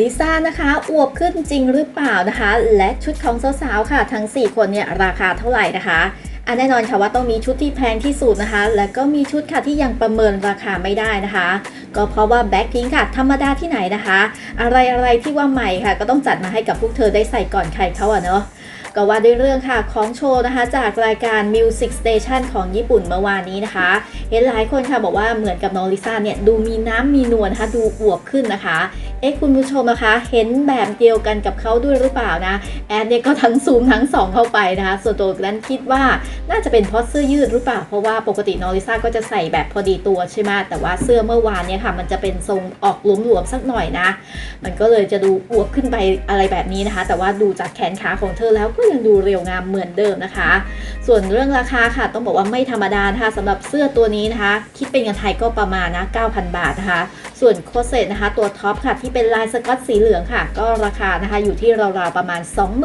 ลิซ่านะคะอวบขึ้นจริงหรือเปล่านะคะ และชุดของสาวๆค่ะ ทั้ง 4 คนเนี่ยราคาเท่าไหร่นะคะอันแน่นอนค่ะว่าต้องมีชุดที่แพงที่สุดนะคะ และก็มีชุดค่ะที่ยังประเมินราคาไม่ได้นะคะ ก็เพราะว่าแบ็คพิงค่ะ ธรรมดาที่ไหนนะคะ อะไรอะไรที่ว่าใหม่ค่ะ ก็ต้องจัดมาให้กับพวกเธอได้ใส่ก่อนใครเขาอะเนาะก็ว่าด้วยเรื่องค่ะของโชว์นะคะ จากรายการ Music Station ของญี่ปุ่นเมื่อวานนี้นะคะ เห็นหลายคนค่ะบอกว่าเหมือนกับน้องลิซ่าเนี่ยดูมีน้ำมีนวลนะคะดูอวบขึ้นนะคะ เอ๊ะคุณผู้ชมนะคะเห็นแบบเดียวกันกับเขาด้วยหรือเปล่านะ แอดเนี่ยก็ทั้งซูมทั้งสองเข้าไปนะคะ ส่วนตัวนั้นคิดว่าน่าจะเป็นเพราะเสื้อยืดหรือเปล่า เพราะว่าปกติน้องลิซ่าก็จะใส่แบบพอดีตัวใช่ไหมแต่ว่าเสื้อเมื่อวานเนี่ยค่ะมันจะเป็นทรงออกหลวมๆสักหน่อยนะ มันก็เลยจะดูอวบขึ้นไปอะไรแบบนี้นะคะ แต่ว่าดูจากแขนขาของเธอแล้วก็ยังดูเรียวงามเหมือนเดิมนะคะ ส่วนเรื่องราคาค่ะ ต้องบอกว่าไม่ธรรมดานะคะสำหรับเสื้อตัวนี้นะคะ คิดเป็นเงินไทยก็ประมาณนะ9,000 บาทนะคะ ส่วนโคเซตนะคะ ตัวท็อปค่ะ ที่เป็นลายสก๊อตสีเหลืองค่ะ ก็ราคานะคะอยู่ที่ราวๆประมาณ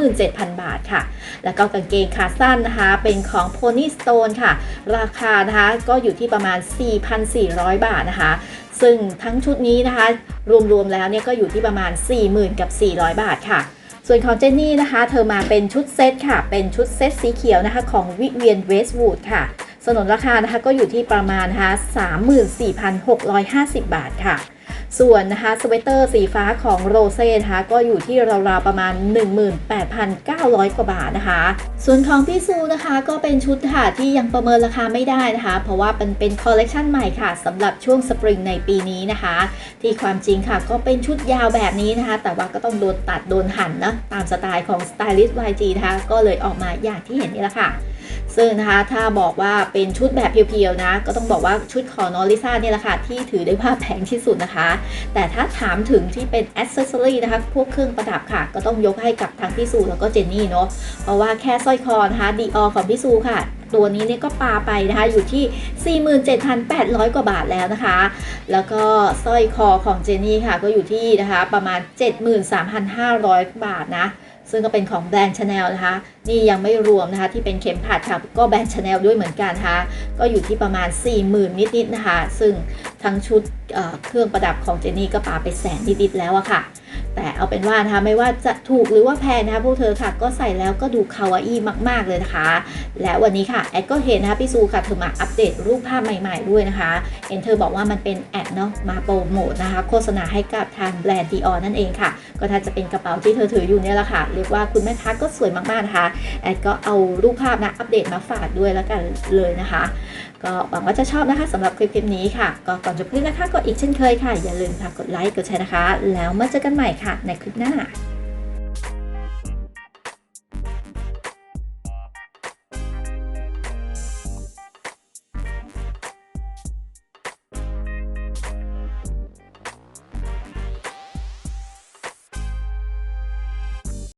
27,000 บาทค่ะ แล้วก็กางเกงขาสั้นนะคะ เป็นของ Pony Stone ค่ะ ราคานะคะก็อยู่ที่ประมาณ 4,400 บาทนะคะ ซึ่งทั้งชุดนี้นะคะ รวมๆแล้วเนี่ยก็อยู่ที่ประมาณ 40,000กับ400 บาทค่ะส่วนของเจนนี่นะคะ เธอมาเป็นชุดเซตค่ะ เป็นชุดเซตสีเขียวนะคะ ของวิเวียนเวสต์วูดค่ะ สนนราคานะคะก็อยู่ที่ประมาณนะคะ34,650 บาทค่ะ ส่วนนะคะสเวตเตอร์สีฟ้าของโรเซ่นะคะก็อยู่ที่ราวๆประมาณ 18,900 กว่าบาทนะคะ ส่วนของพี่ซูนะคะก็เป็นชุดค่ะที่ยังประเมินราคาไม่ได้นะคะ เพราะว่าเป็นเป็นคอลเลกชันใหม่ค่ะสำหรับช่วงสปริงในปีนี้นะคะ ที่ความจริงค่ะก็เป็นชุดยาวแบบนี้นะคะ แต่ว่าก็ต้องโดนตัดโดนหั่นนะตามสไตล์ของสไตลิสต์ YG นะคะก็เลยออกมาอย่างที่เห็นนี่แหละค่ะ ซึ่งนะคะถ้าบอกว่าเป็นชุดแบบเพียวๆนะ ก็ต้องบอกว่าชุดของนอริซ่าเนี่ยแหละค่ะ ที่ถือได้ว่าแพงที่สุดนะคะ แต่ถ้าถามถึงที่เป็นอ c เซสซอรี่นะคะ พวกเครื่องประดับค่ะ ก็ต้องยกให้กับทางพี่ซูแล้วก็เจนนี่เนาะเพราะว่าแค่สร้อยคอนะคะดีออของพี่ซูค่ะตัวนี้เนี่ยก็ปาไปนะคะอยู่ที่ 47,800 กว่าบาทแล้วนะคะ แล้วก็สร้อยคอของเจนนี่ค่ะก็อยู่ที่นะคะประมาณ 73,500 บาทนะซึ่งก็เป็นของแบรนด์ชาแนลนะคะ นี่ยังไม่รวมนะคะที่เป็นเข็มขัดค่ะ ก็แบรนด์ชาแนลด้วยเหมือนกันนะคะ ก็อยู่ที่ประมาณ 40,000 นิดๆนะคะ ซึ่งทั้งชุดเเครื่องประดับของเจนนี่ก็ปาไปแสนนิดๆแล้วอะค่ะ แต่เอาเป็นว่านะคะไม่ว่าจะถูกหรือว่าแพงนะคะพวกเธอค่ะก็ใส่แล้วก็ดูคาวาอี้มากๆเลยนะคะ และวันนี้ค่ะแอดก็เห็นนะคะพี่ซูค่ะเธอมาอัปเดตรูปภาพใหม่ๆด้วยนะคะเห็นเธอบอกว่ามันเป็นแอดเนาะมาโปรโมทนะคะ โฆษณาให้กับทางแบรนด์ดีออนั่นเองค่ะ ก็ถ้าจะเป็นกระเป๋าที่เธอถืออยู่เนี่ยแหละค่ะเรียกว่าคุณแม่ทักก็สวยมากๆนะคะแอดก็เอารูปภาพนะอัปเดตมาฝากด้วยแล้วกันเลยนะคะ ก็หวังว่าจะชอบนะคะสำหรับคลิปนี้ค่ะ ก็ก่อนจบคลิปนะคะก็อีกเช่นเคยค่ะ อย่าลืมค่ะกดไลค์กดแชร์นะคะ แล้วมาเจอกันใหม่ค่ะในคลิปหน้า